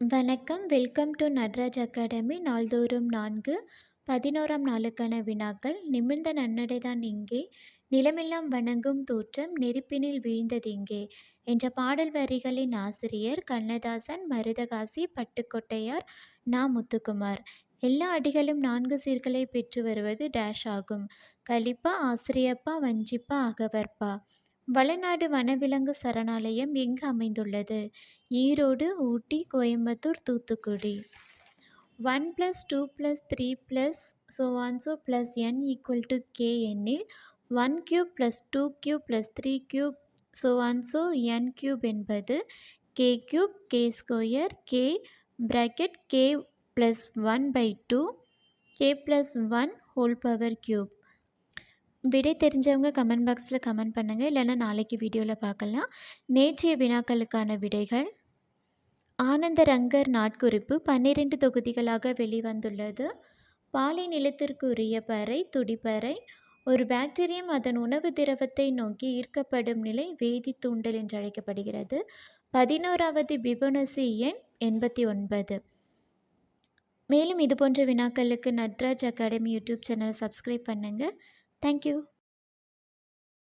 வணக்கம். Welcome to Natraj academy. நாள்தோறும் நான்கு பதினோராம் நாளுக்கான வினாக்கள். நிமிர்ந்த நன்னடைதான் இங்கே. நிலமெல்லாம் வணங்கும் தோற்றம் நெருப்பினில் வீழ்ந்ததிங்கே என்ற பாடல் வரிகளின் ஆசிரியர் கண்ணதாசன் மருதகாசி பட்டுக்கோட்டையார் நா. முத்துக்குமார். எல்லா அடிகளும் நான்கு சீர்களை பெற்று வருவது டேஷ் ஆகும். கலிப்பா ஆசிரியப்பா வஞ்சிப்பா அகவர்ப்பா வளநாடு வனவிலங்கு சரணாலயம் எங்கு அமைந்துள்ளது? Erode Ooty Coimbatore Thoothukudi. One plus two plus three plus so one so plus n equal to k எண்ணில் one cube plus two cube plus three cube so one so n cube என்பது k cube k square k bracket k plus one by two k plus one whole power cube விடை தெரிஞ்சவங்க comment பாக்ஸில் comment பண்ணுங்கள் இல்லைன்னா நாளைக்கு வீடியோவில் பார்க்கலாம். நேற்றைய வினாக்களுக்கான விடைகள். ஆனந்த ரங்கர் நாட்குறிப்பு பன்னிரெண்டு தொகுதிகளாக வெளிவந்துள்ளது. பாலை நிலத்திற்கு உரிய பறை துடிப்பறை ஒரு பாக்டீரியம் அதன் உணவு திரவத்தை நோக்கி ஈர்க்கப்படும் நிலை வேதி தூண்டல் என்று அழைக்கப்படுகிறது. பதினோராவது பிபனசி எண் எண்பத்தி ஒன்பது. மேலும் இதுபோன்ற வினாக்களுக்கு நட்ராஜ் அகாடமி யூடியூப் சேனலை சப்ஸ்கிரைப் பண்ணுங்கள் Thank you.